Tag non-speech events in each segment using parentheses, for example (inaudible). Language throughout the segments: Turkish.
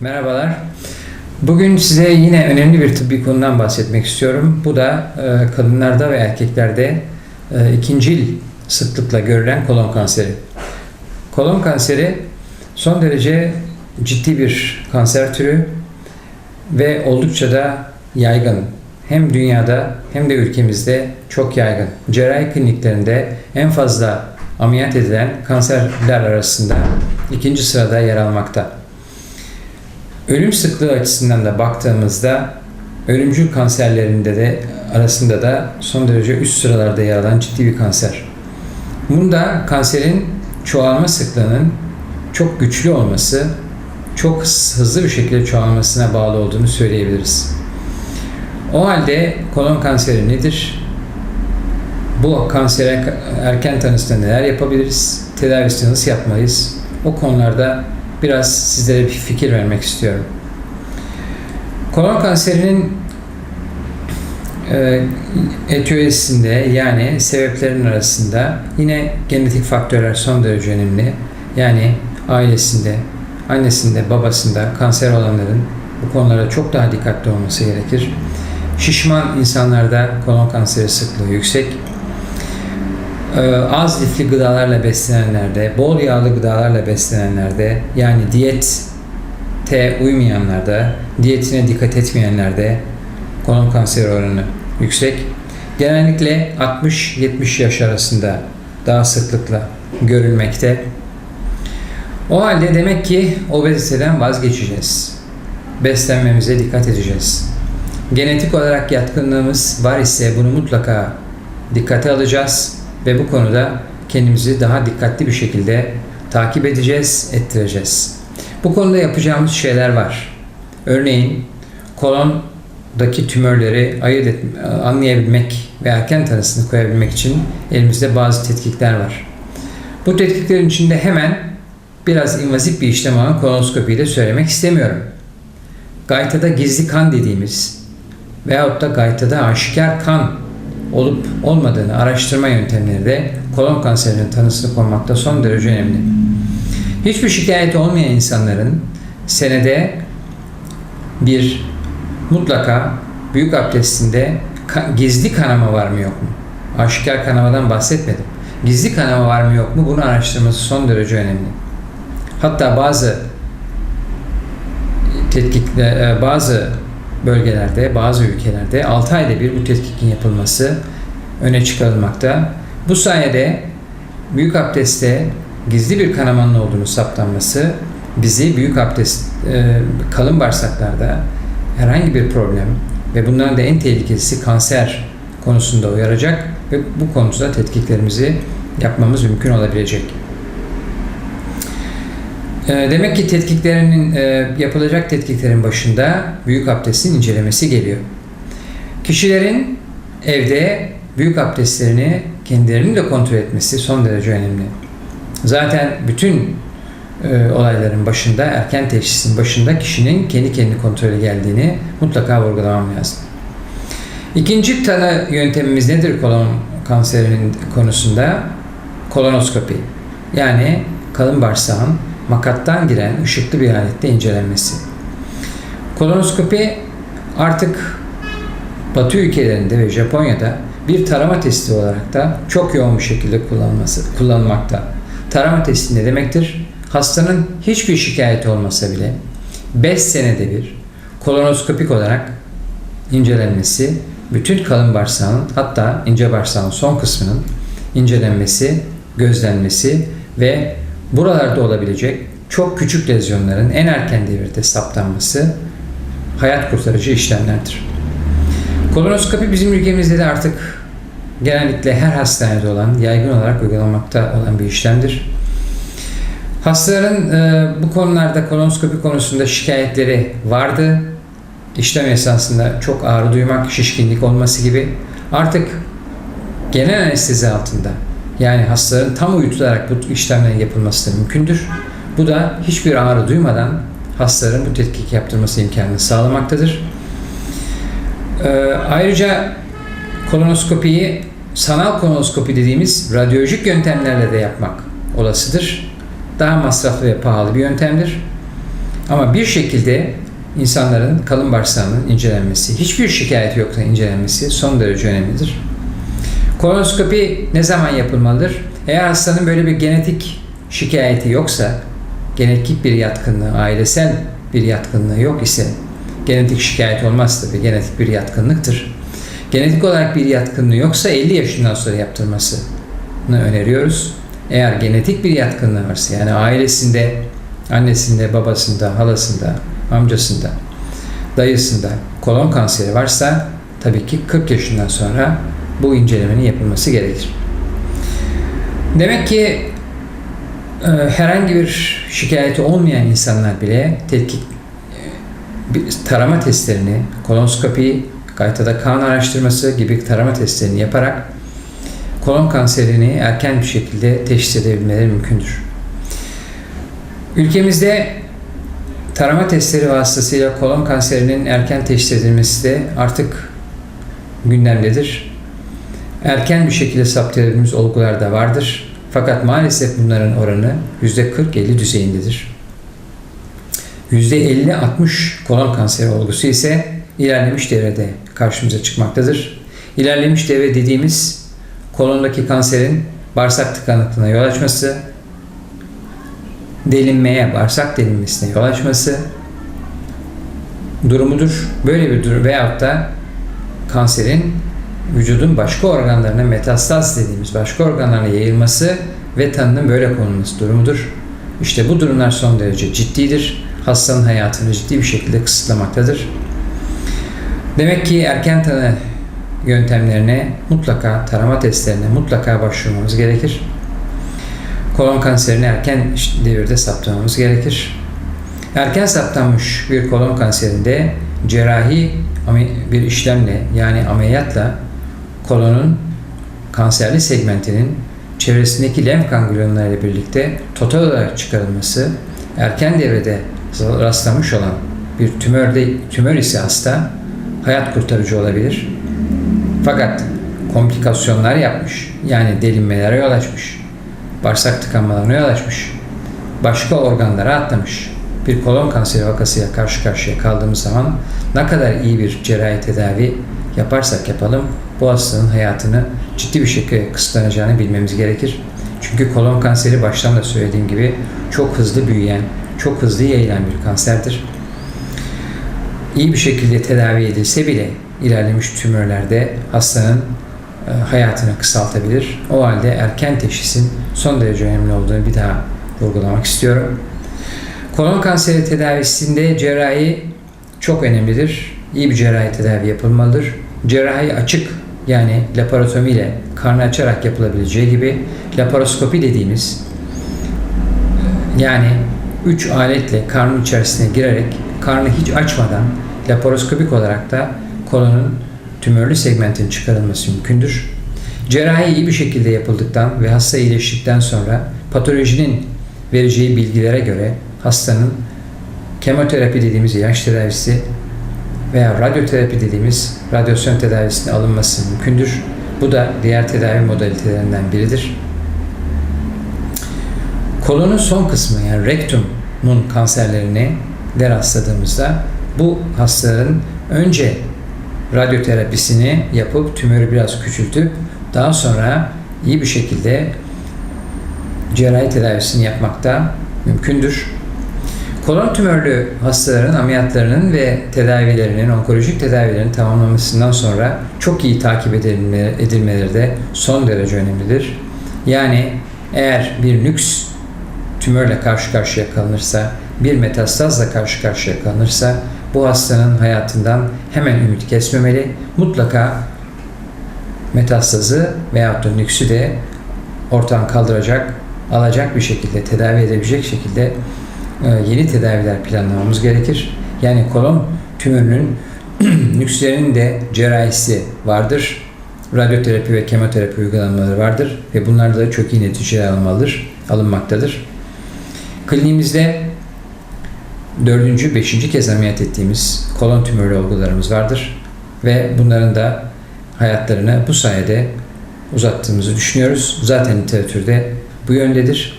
Merhabalar. Bugün size yine önemli bir tıbbi konudan bahsetmek istiyorum. Bu da e, kadınlarda ve erkeklerde e, ikincil sıklıkla görülen kolon kanseri. Kolon kanseri son derece ciddi bir kanser türü ve oldukça da yaygın. Hem dünyada hem de ülkemizde çok yaygın. Cerrahi kliniklerinde en fazla ameliyat edilen kanserler arasında ikinci sırada yer almakta. Ölüm sıklığı açısından da baktığımızda ölümcül kanserlerinde de arasında da son derece üst sıralarda yer alan ciddi bir kanser. Bunda kanserin çoğalma sıklığının çok güçlü olması, çok hızlı bir şekilde çoğalmasına bağlı olduğunu söyleyebiliriz. O halde kolon kanseri nedir? Bu kansere erken tanısında neler yapabiliriz? Tedavisini nasıl yapmalıyız? O konularda biraz sizlere bir fikir vermek istiyorum. Kolon kanserinin e, etiyolojisinde yani sebeplerin arasında yine genetik faktörler son derece önemli. Yani ailesinde, annesinde, babasında kanser olanların bu konulara çok daha dikkatli olması gerekir. Şişman insanlarda kolon kanseri sıklığı yüksek. Ee, az lifli gıdalarla beslenenlerde, bol yağlı gıdalarla beslenenlerde, yani diyete uymayanlarda, diyetine dikkat etmeyenlerde kolon kanseri oranı yüksek. Genellikle 60-70 yaş arasında daha sıklıkla görülmekte. O halde demek ki obeziteden vazgeçeceğiz. Beslenmemize dikkat edeceğiz. Genetik olarak yatkınlığımız var ise bunu mutlaka dikkate alacağız ve bu konuda kendimizi daha dikkatli bir şekilde takip edeceğiz, ettireceğiz. Bu konuda yapacağımız şeyler var. Örneğin kolondaki tümörleri ayırt et, anlayabilmek ve erken tanısını koyabilmek için elimizde bazı tetkikler var. Bu tetkiklerin içinde hemen biraz invazif bir işlem olan kolonoskopiyi de söylemek istemiyorum. Gaytada gizli kan dediğimiz veyahut da gaytada aşikar kan olup olmadığını araştırma yöntemleri de kolon kanserinin tanısını konmakta son derece önemli. Hiçbir şikayet olmayan insanların senede bir mutlaka büyük abdestinde gizli kanama var mı yok mu? Aşikar kanamadan bahsetmedim. Gizli kanama var mı yok mu bunu araştırması son derece önemli. Hatta bazı tetkikle bazı bölgelerde, bazı ülkelerde 6 ayda bir bu tetkikin yapılması öne çıkarılmakta. Bu sayede büyük abdestte gizli bir kanamanın olduğunu saptanması bizi büyük abdest e, kalın bağırsaklarda herhangi bir problem ve bunların da en tehlikelisi kanser konusunda uyaracak ve bu konuda tetkiklerimizi yapmamız mümkün olabilecek. Demek ki tetkiklerinin yapılacak tetkiklerin başında büyük abdestin incelemesi geliyor. Kişilerin evde büyük abdestlerini kendilerinin de kontrol etmesi son derece önemli. Zaten bütün olayların başında, erken teşhisin başında kişinin kendi kendini kontrolü geldiğini mutlaka vurgulamam lazım. İkinci tanı yöntemimiz nedir kolon kanserinin konusunda? Kolonoskopi. Yani kalın bağırsağın makattan giren ışıklı bir alette incelenmesi. Kolonoskopi artık Batı ülkelerinde ve Japonya'da bir tarama testi olarak da çok yoğun bir şekilde kullanılması, kullanılmakta. Tarama testi ne demektir? Hastanın hiçbir şikayeti olmasa bile 5 senede bir kolonoskopik olarak incelenmesi, bütün kalın bağırsağın hatta ince bağırsağın son kısmının incelenmesi, gözlenmesi ve buralarda olabilecek çok küçük lezyonların en erken devirde saptanması hayat kurtarıcı işlemlerdir. Kolonoskopi bizim ülkemizde de artık genellikle her hastanede olan, yaygın olarak uygulanmakta olan bir işlemdir. Hastaların e, bu konularda kolonoskopi konusunda şikayetleri vardı. İşlem esasında çok ağrı duymak, şişkinlik olması gibi. Artık genel anestezi altında yani hastaların tam uyutularak bu işlemlerin yapılması da mümkündür. Bu da hiçbir ağrı duymadan hastaların bu tetkik yaptırması imkanını sağlamaktadır. Ee, ayrıca kolonoskopiyi sanal kolonoskopi dediğimiz radyolojik yöntemlerle de yapmak olasıdır. Daha masraflı ve pahalı bir yöntemdir. Ama bir şekilde insanların kalın bağırsağının incelenmesi, hiçbir şikayeti yoksa incelenmesi son derece önemlidir. Kolonoskopi ne zaman yapılmalıdır? Eğer hastanın böyle bir genetik şikayeti yoksa, genetik bir yatkınlığı, ailesel bir yatkınlığı yok ise, genetik şikayet olmaz tabii, genetik bir yatkınlıktır. Genetik olarak bir yatkınlığı yoksa 50 yaşından sonra yaptırmasını öneriyoruz. Eğer genetik bir yatkınlığı varsa, yani ailesinde, annesinde, babasında, halasında, amcasında, dayısında kolon kanseri varsa tabii ki 40 yaşından sonra bu incelemenin yapılması gerekir. Demek ki e, herhangi bir şikayeti olmayan insanlar bile tetkik e, tarama testlerini, kolonoskopi, gaytada kan araştırması gibi tarama testlerini yaparak kolon kanserini erken bir şekilde teşhis edebilmeleri mümkündür. Ülkemizde tarama testleri vasıtasıyla kolon kanserinin erken teşhis edilmesi de artık gündemdedir. Erken bir şekilde saptayabildiğimiz olgular da vardır. Fakat maalesef bunların oranı %40-50 düzeyindedir. %50-60 kolon kanseri olgusu ise ilerlemiş devrede karşımıza çıkmaktadır. İlerlemiş devre dediğimiz kolondaki kanserin bağırsak tıkanıklığına yol açması, delinmeye, bağırsak delinmesine yol açması durumudur. Böyle bir durum veyahut da kanserin vücudun başka organlarına metastaz dediğimiz başka organlarına yayılması ve tanının böyle konulması durumudur. İşte bu durumlar son derece ciddidir. Hastanın hayatını ciddi bir şekilde kısıtlamaktadır. Demek ki erken tanı yöntemlerine mutlaka tarama testlerine mutlaka başvurmamız gerekir. Kolon kanserini erken devirde saptamamız gerekir. Erken saptanmış bir kolon kanserinde cerrahi bir işlemle yani ameliyatla kolonun kanserli segmentinin çevresindeki lenf ganglionları ile birlikte total olarak çıkarılması erken devrede rastlamış olan bir tümörde tümör ise hasta hayat kurtarıcı olabilir. Fakat komplikasyonlar yapmış. Yani delinmelere yol açmış. Bağırsak tıkanmalarına yol açmış. Başka organlara atlamış. Bir kolon kanseri vakasıyla karşı karşıya kaldığımız zaman ne kadar iyi bir cerrahi tedavi yaparsak yapalım bu hastanın hayatını ciddi bir şekilde kısıtlanacağını bilmemiz gerekir. Çünkü kolon kanseri baştan da söylediğim gibi çok hızlı büyüyen, çok hızlı yayılan bir kanserdir. İyi bir şekilde tedavi edilse bile ilerlemiş tümörlerde hastanın e, hayatını kısaltabilir. O halde erken teşhisin son derece önemli olduğunu bir daha vurgulamak istiyorum. Kolon kanseri tedavisinde cerrahi çok önemlidir. İyi bir cerrahi tedavi yapılmalıdır. Cerrahi açık yani laparotomi ile karnı açarak yapılabileceği gibi laparoskopi dediğimiz yani 3 aletle karnın içerisine girerek karnı hiç açmadan laparoskopik olarak da kolonun tümörlü segmentin çıkarılması mümkündür. Cerrahi iyi bir şekilde yapıldıktan ve hasta iyileştikten sonra patolojinin vereceği bilgilere göre hastanın kemoterapi dediğimiz ilaç tedavisi veya radyoterapi dediğimiz radyasyon tedavisine alınması mümkündür. Bu da diğer tedavi modalitelerinden biridir. Kolonun son kısmı yani rektumun kanserlerine de rastladığımızda bu hastaların önce radyoterapisini yapıp tümörü biraz küçültüp daha sonra iyi bir şekilde cerrahi tedavisini yapmakta mümkündür. Kolon tümörlü hastaların ameliyatlarının ve tedavilerinin, onkolojik tedavilerin tamamlanmasından sonra çok iyi takip edilmeleri de son derece önemlidir. Yani eğer bir nüks tümörle karşı karşıya kalınırsa, bir metastazla karşı karşıya kalınırsa bu hastanın hayatından hemen ümit kesmemeli. Mutlaka metastazı veya da nüksü de ortadan kaldıracak, alacak bir şekilde, tedavi edebilecek şekilde yeni tedaviler planlamamız gerekir. Yani kolon tümörünün (clears throat) nükslerinin de cerrahisi vardır. Radyoterapi ve kemoterapi uygulamaları vardır ve bunlarda da çok iyi neticeler alınmalıdır, alınmaktadır. Kliniğimizde dördüncü, beşinci kez ameliyat ettiğimiz kolon tümörlü olgularımız vardır. Ve bunların da hayatlarını bu sayede uzattığımızı düşünüyoruz. Zaten literatürde bu yöndedir.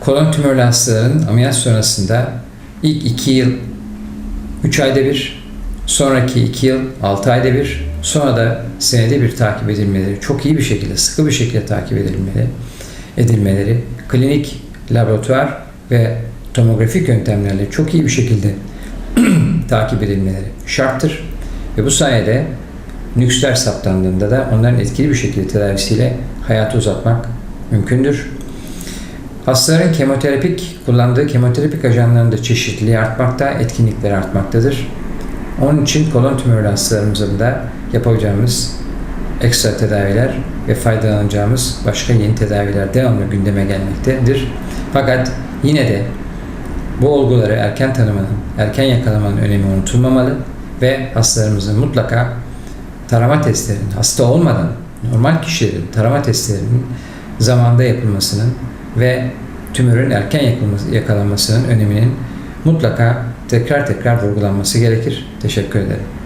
Kolon tümörlü hastaların ameliyat sonrasında ilk 2 yıl 3 ayda bir, sonraki 2 yıl 6 ayda bir, sonra da senede bir takip edilmeleri, çok iyi bir şekilde, sıkı bir şekilde takip edilmeli, edilmeleri, klinik, laboratuvar ve tomografik yöntemlerle çok iyi bir şekilde (clears throat) takip edilmeleri şarttır. Ve bu sayede nüksler saptandığında da onların etkili bir şekilde tedavisiyle hayatı uzatmak mümkündür. Hastaların kemoterapik kullandığı kemoterapik ajanların da çeşitliliği artmakta, etkinlikleri artmaktadır. Onun için kolon tümörlü hastalarımızın da yapacağımız ekstra tedaviler ve faydalanacağımız başka yeni tedaviler devamlı gündeme gelmektedir. Fakat yine de bu olguları erken tanımanın, erken yakalamanın önemi unutulmamalı ve hastalarımızın mutlaka tarama testlerinin hasta olmadan normal kişilerin tarama testlerinin zamanda yapılmasının ve tümörün erken yakalanmasının öneminin mutlaka tekrar tekrar vurgulanması gerekir. Teşekkür ederim.